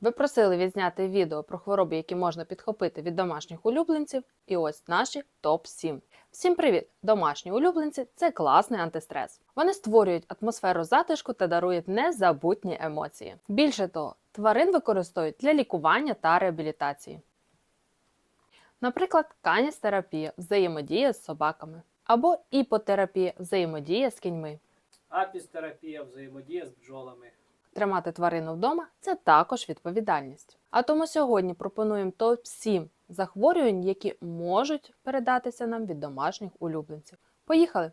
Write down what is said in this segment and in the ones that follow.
Ви просили відзняти відео про хвороби, які можна підхопити від домашніх улюбленців, і ось наші топ-7. Всім привіт! Домашні улюбленці це класний антистрес. Вони створюють атмосферу затишку та дарують незабутні емоції. Більше того, тварин використовують для лікування та реабілітації. Наприклад, каністерапія взаємодія з собаками або іпотерапія взаємодія з кіньми. Апістерапія, взаємодія з бджолами. Тримати тварину вдома це також відповідальність. А тому сьогодні пропонуємо топ-7 захворювань, які можуть передатися нам від домашніх улюбленців. Поїхали!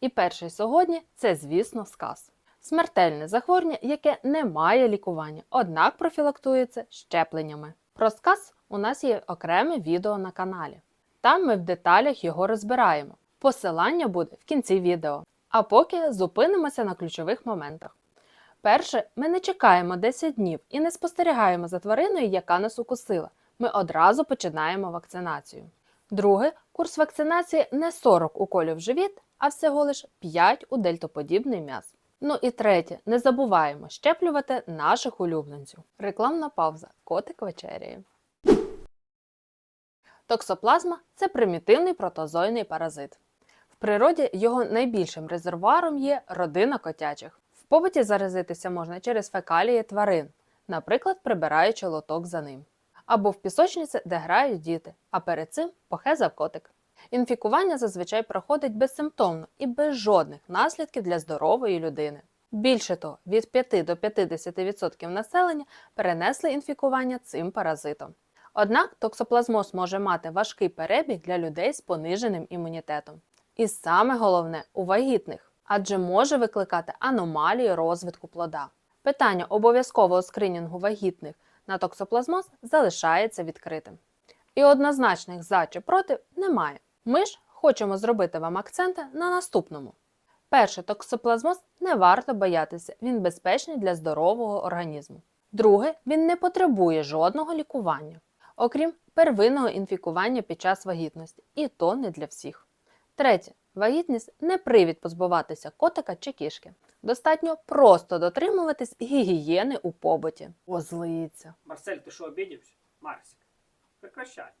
І перший сьогодні це, звісно, сказ. Смертельне захворювання, яке не має лікування, однак профілактується щепленнями. Про сказ у нас є окреме відео на каналі. Там ми в деталях його розбираємо. Посилання буде в кінці відео. А поки зупинимося на ключових моментах. Перше, ми не чекаємо 10 днів і не спостерігаємо за твариною, яка нас укусила. Ми одразу починаємо вакцинацію. Друге, курс вакцинації не 40 уколів в живіт, а всього лиш 5 у дельтоподібний м'яз. Ну і третє, не забуваємо щеплювати наших улюбленців. Рекламна пауза. Котик вечеряє. Токсоплазма це примітивний протозойний паразит. В природі його найбільшим резервуаром є родина котячих. В побуті заразитися можна через фекалії тварин, наприклад, прибираючи лоток за ним. Або в пісочниці, де грають діти, а перед цим похезав котик. Інфікування зазвичай проходить безсимптомно і без жодних наслідків для здорової людини. Більше того, від 5 до 50% населення перенесли інфікування цим паразитом. Однак токсоплазмоз може мати важкий перебіг для людей з пониженим імунітетом. І саме головне у вагітних, адже може викликати аномалії розвитку плода. Питання обов'язкового скринінгу вагітних на токсоплазмоз залишається відкритим. І однозначних за чи проти немає. Ми ж хочемо зробити вам акценти на наступному. Перше, токсоплазмоз не варто боятися, він безпечний для здорового організму. Друге, він не потребує жодного лікування, окрім первинного інфікування під час вагітності, і то не для всіх. Третє. Вагітність не привід позбуватися котика чи кішки. Достатньо просто дотримуватись гігієни у побуті. О, злиться. Марсель, ти що обідівся? Марсик, прекращай.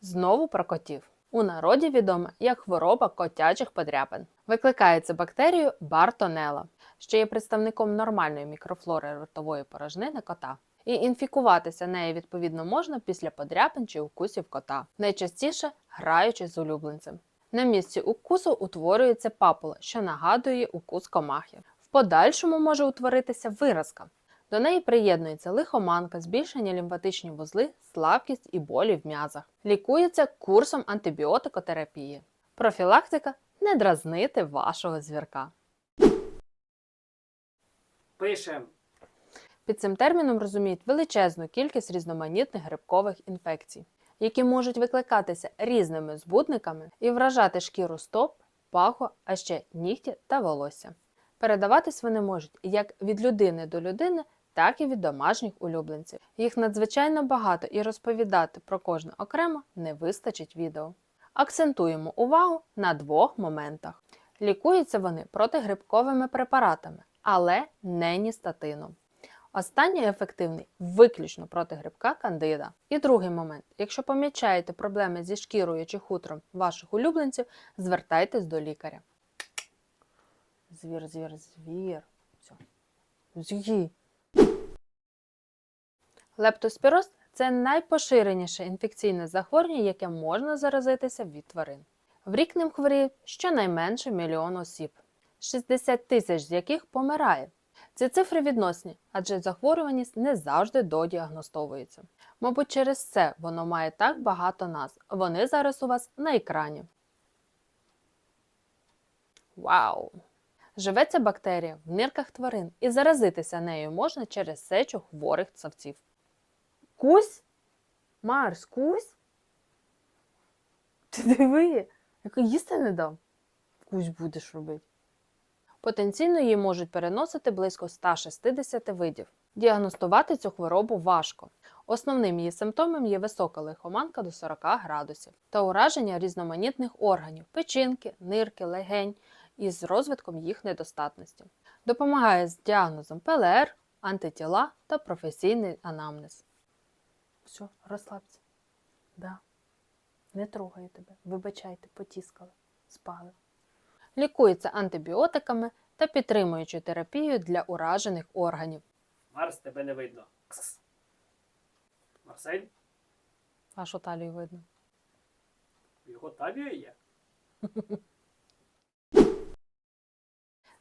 Знову про котів. У народі відома як хвороба котячих подряпин. Викликається бактерією Бартонела, що є представником нормальної мікрофлори ротової порожнини кота. І інфікуватися нею відповідно можна після подряпин чи укусів кота, найчастіше граючи з улюбленцем. На місці укусу утворюється папула, що нагадує укус комахи. В подальшому може утворитися виразка. До неї приєднується лихоманка, збільшення лімфатичні вузли, слабкість і болі в м'язах. Лікується курсом антибіотикотерапії. Профілактика не дразнити вашого звірка. Пишем. Під цим терміном розуміють величезну кількість різноманітних грибкових інфекцій, які можуть викликатися різними збудниками і вражати шкіру стоп, паху, а ще нігті та волосся. Передаватись вони можуть як від людини до людини, так і від домашніх улюбленців. Їх надзвичайно багато і розповідати про кожне окремо не вистачить відео. Акцентуємо увагу на двох моментах. Лікуються вони протигрибковими препаратами, але не ністатином. Останній ефективний виключно проти грибка кандида. І другий момент: якщо помічаєте проблеми зі шкірою чи хутром ваших улюбленців, звертайтесь до лікаря. Звір, звір, звір. Все. З'ї. Лептоспіроз це найпоширеніше інфекційне захворювання, яке можна заразитися від тварин. В рік ним хворіють щонайменше мільйон осіб, 60 тисяч з яких помирає. Ці цифри відносні, адже захворюваність не завжди додіагностовується. Мабуть, через це воно має так багато назв. Вони зараз у вас на екрані. Вау! Живе ця бактерія в нирках тварин і заразитися нею можна через сечу хворих цавців. Кусь? Марс, кусь? Ти диви, як їсти не дам. Кусь будеш робити. Потенційно її можуть переносити близько 160 видів. Діагностувати цю хворобу важко. Основним її симптомом є висока лихоманка до 40 градусів та ураження різноманітних органів печінки, нирки, легень, і з розвитком їх недостатності. Допомагає з діагнозом ПЛР, антитіла та професійний анамнез. Все, розслабся. Да. Не трогаю тебе. Вибачайте, потіскали, спали. Лікується антибіотиками та підтримуючою терапією для уражених органів. Марс, тебе не видно. Марсель, Вашу талію видно. його табію є.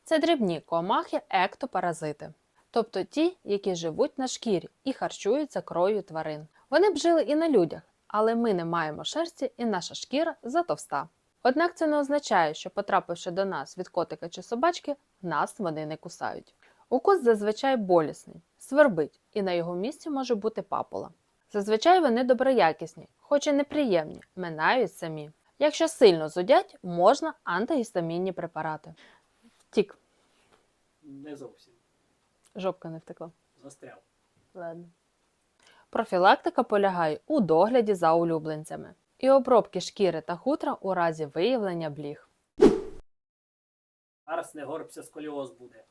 Це дрібні комахи ектопаразити, тобто ті, які живуть на шкірі і харчуються кров'ю тварин. Вони б жили і на людях, але ми не маємо шерсті і наша шкіра затовста. Однак це не означає, що потрапивши до нас від котика чи собачки, нас вони не кусають. Укус зазвичай болісний, свербить, і на його місці може бути папула. Зазвичай вони доброякісні, хоч і неприємні, минають самі. Якщо сильно зудять, можна антигістамінні препарати. Втік, Не зовсім. жопка не втекла. Застряв. Ладно. Профілактика полягає у догляді за улюбленцями і обробки шкіри та хутра у разі виявлення бліг. Марс, не горбся, сколіоз буде.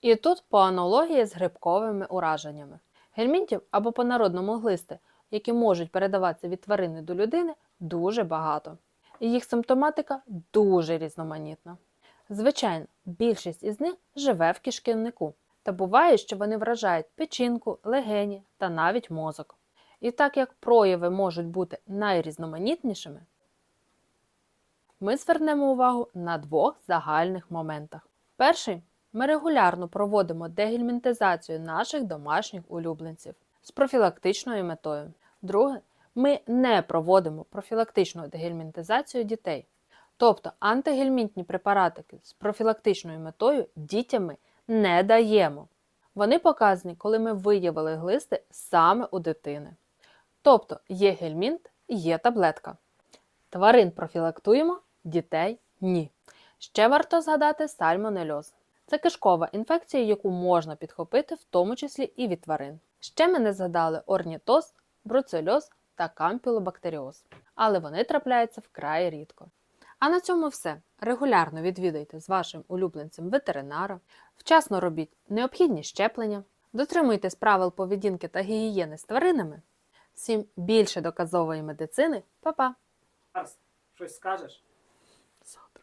І тут по аналогії з грибковими ураженнями. Гельмінтів або по-народному глисти, які можуть передаватися від тварини до людини, дуже багато. І їх симптоматика дуже різноманітна. Звичайно, більшість із них живе в кишківнику, та буває, що вони вражають печінку, легені та навіть мозок. І так як прояви можуть бути найрізноманітнішими, ми звернемо увагу на двох загальних моментах. Перший ми регулярно проводимо дегельмінтизацію наших домашніх улюбленців з профілактичною метою. Друге, ми не проводимо профілактичну дегельмінтизацію дітей. Тобто антигельмінтні препаратики з профілактичною метою дітям ми не даємо. Вони показані, коли ми виявили глисти саме у дитини. Тобто є гельмінт, є таблетка. Тварин профілактуємо, дітей ні. Ще варто згадати сальмонельоз. Це кишкова інфекція, яку можна підхопити, в тому числі і від тварин. Ще ми не згадали орнітоз, бруцельоз та кампілобактеріоз, але вони трапляються вкрай рідко. А на цьому все. Регулярно відвідайте з вашим улюбленцем ветеринара, вчасно робіть необхідні щеплення, дотримуйтесь правил поведінки та гігієни з тваринами. Всім більше доказової медицини. Па-па! Марс, щось скажеш? Завтра.